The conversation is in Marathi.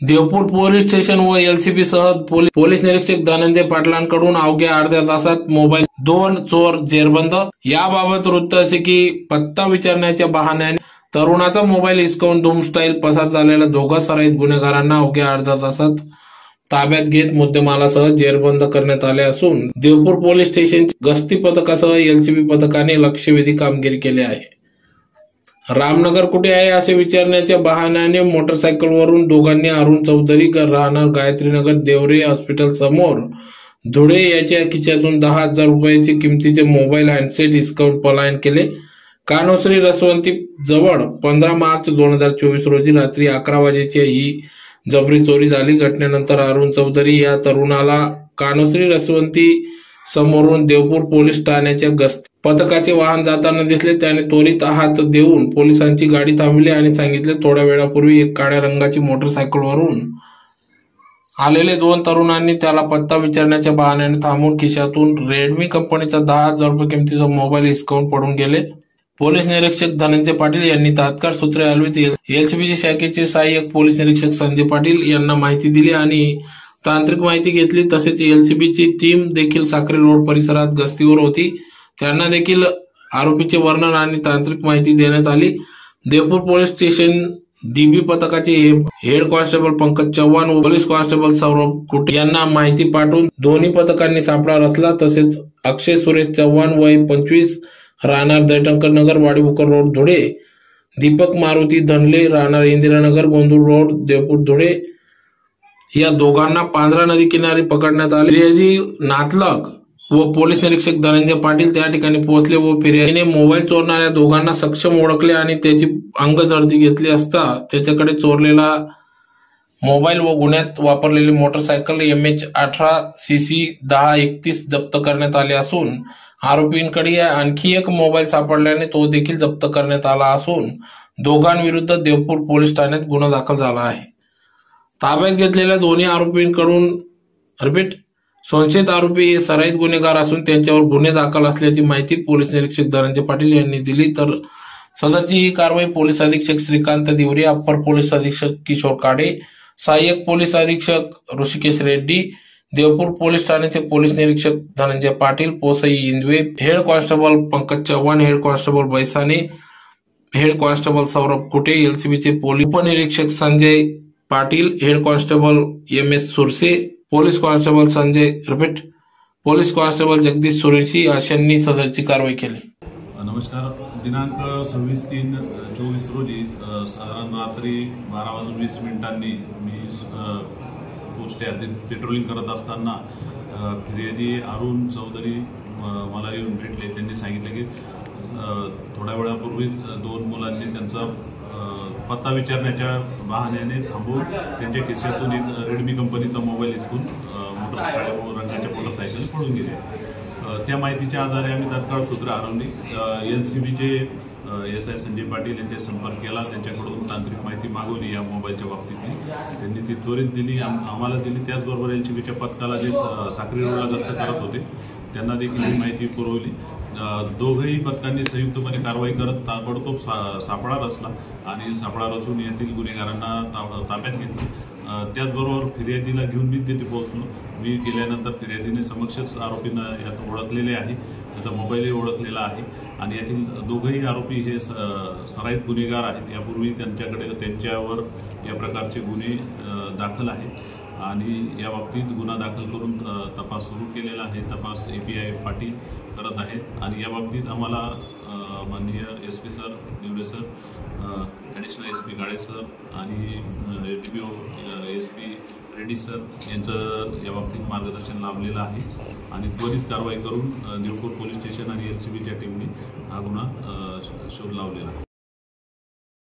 देवपूर पोलीस स्टेशन व एलसीबी सह पोलीस निरीक्षक धनंजय पाटलांकडून अवघ्या अर्ध्या तासात मोबाईल दोन चोर जेरबंद. याबाबत वृत्त असे की पत्ता विचारण्याच्या बहाण्याने तरुणाचा मोबाईल हिसकावून धूम स्टाईल पसार झालेल्या दोघा सराईत गुन्हेगारांना अवघ्या अर्ध्या तासात ताब्यात घेत मुद्देमालासह जेरबंद करण्यात आले असून देवपूर पोलीस स्टेशन गस्ती पथकासह एलसीबी पथकाने लक्षवेधी कामगिरी केली आहे. रामनगर कुठे आहे असे विचारण्याच्या बहाण्याने मोटरसायकलवरून दोघांनी अरुण चौधरी राहणार गायत्रीनगर देवरे हॉस्पिटल समोर. धुळे याच्या खिच्यातून दहा हजार रुपयाचे किमतीचे मोबाईल हँडसेट डिस्काउंट पलायन केले. कानोश्री रसवंती जवळ पंधरा मार्च दोन हजार चोवीस रोजी रात्री अकरा वाजेची ही जबरी चोरी झाली. घटनेनंतर अरुण चौधरी या तरुणाला कानोश्री रसवंती समोरून देवपूर पोलीस ठाण्याच्या गस्त पथकाचे वाहन जाताना दिसले. त्याने त्वरित हात देऊन पोलिसांची गाडी थांबली आणि सांगितले थोड्या वेळापूर्वी एक काळ्या रंगाची मोटरसायकलवरून आलेले दोन तरुणांनी त्याला पत्ता विचारण्याच्या बहाण्याने थांबून खिशातून रेडमी कंपनीचा दहा हजार रुपये किमतीचा मोबाईल हिसकावून पडून गेले. पोलीस निरीक्षक धनंजय पाटील यांनी तात्काळ सूत्रे हलवीत. एलसीबीची शाखेचे सहाय्यक पोलीस निरीक्षक संजय पाटील यांना माहिती दिली आणि तांत्रिक माहिती घेतली तसेच एलसीबीची टीम देखील साखरे रोड परिसरात गस्तीवर होती. त्यांना देखील आरोपीचे वर्णन आणि तांत्रिक माहिती देण्यात आली. देवपूर पोलीस स्टेशन डीबी पथकाचे हेड कॉन्स्टेबल पंकज चव्हाण व पोलीस कॉन्स्टेबल सौरभ कुटे यांना माहिती पाठवून दोन्ही पथकांनी सापळा रचला. तसेच अक्षय सुरेश चव्हाण वय पंचवीस राहणार दैटंकर नगर वाडीबुकर रोड धुळे दीपक मारुती धनले राहणार इंदिरानगर गोंदूर रोड देवपूर धुळे या दोघांना पांढरा नदी किनारी पकडण्यात आले. फिर्यादी नातलग व पोलीस निरीक्षक धनंजय पाटील त्या ठिकाणी पोहोचले व फिर्यादीने मोबाईल चोरणाऱ्या दोघांना सक्षम ओळखले आणि त्याची अंगझडती घेतली असता त्याच्याकडे चोरलेला मोबाईल व गुन्ह्यात वापरलेली मोटरसायकल एम एच अठरा सी सी दहा एकतीस जप्त करण्यात आले असून आरोपींकडे आणखी एक मोबाईल सापडल्याने तो देखील जप्त करण्यात आला असून दोघांविरुद्ध देवपूर पोलीस ठाण्यात गुन्हा दाखल झाला आहे. ताब्यात घेतलेल्या दोन्ही आरोपींकडून रिपीट संशयित आरोपी हे सराईत गुन्हेगार असून त्यांच्यावर गुन्हे दाखल असल्याची माहिती पोलीस निरीक्षक धनंजय पाटील यांनी दिली. तर सदरची ही कारवाई पोलीस अधीक्षक श्रीकांत दिवरे अप्पर पोलीस अधीक्षक किशोर काडे सहाय्यक पोलीस अधीक्षक ऋषिकेश रेड्डी देवपूर पोलीस ठाण्याचे पोलीस निरीक्षक धनंजय पाटील पोसई इंदवे head constable Pankaj Chavan head constable Baisane head constable Saurabh Kute एलसीबीचे police उपनिरीक्षक Sanjay Patil head constable M S Surse police constable Sanjay repeat police constable Jagdish Sureshi अशांनी सदरची कारवाई केली. नमस्कार. दिनांक सव्वीस तीन चोवीस रोजी साधारण रात्री बारा वाजून वीस मिनिटांनी मी पोस्ट पेट्रोलिंग करत असताना फिर्यादी अरुण चौधरी मला येऊन भेटले. त्यांनी सांगितले की थोड्या वेळापूर्वीच दोन मुलांनी त्यांचा पत्ता विचारण्याच्या बहाण्याने थांबून त्यांच्या खिशातून एक रेडमी कंपनीचा मोबाईल हिसकून मोटरसायकल मोटर रंगाच्या मोटरसायकल पळून गेले. त्या माहितीच्या आधारे आम्ही तात्काळ सूत्र हरवली. एन सी बीचे एस आय संजय पाटील यांचे संपर्क केला. त्यांच्याकडून तांत्रिक माहिती मागवली या मोबाईलच्या बाबतीतली. त्यांनी ती त्वरित दिली. आम- आम्हाला दिली. त्याचबरोबर एन सी बीच्या पथकाला जे साखरी रोडला गस्त करत होते त्यांना देखील ही माहिती पुरवली. दोघंही पथकांनी संयुक्तपणे कारवाई करत ताबडतोब सा सापळा रचला आणि सापळा रचून येथील गुन्हेगारांना ता- ताब्यात घेतले. त्याचबरोबर फिर्यादीला घेऊन मी तिथे पोहोचलो. मी गेल्यानंतर फिर्यादीने समक्षच आरोपींना यात ओळखलेले आहे. त्याचा मोबाईलही ओळखलेला आहे. आणि यातील दोघंही आरोपी हे स सराईत गुन्हेगार आहेत. यापूर्वी त्यांच्याकडे त्यांच्यावर या प्रकारचे गुन्हे दाखल आहेत. आणि या बाबतीत गुन्हा दाखल करून तपास सुरू केलेला आहे. तपास ए पी आय पाटील करत आहेत आणि या बाबतीत आम्हाला माननीय S P sir Nivade sir additional S P Gade sir आणि D P O S P Reddy sir यांचं या बाबतीत मार्गदर्शन लाभलेलं आहे. आणि त्वरित कारवाई करून अ, पोलीस स्टेशन आणि एल सी बीच्या टीमने हा गुन्हा शोध लावलेला आहे.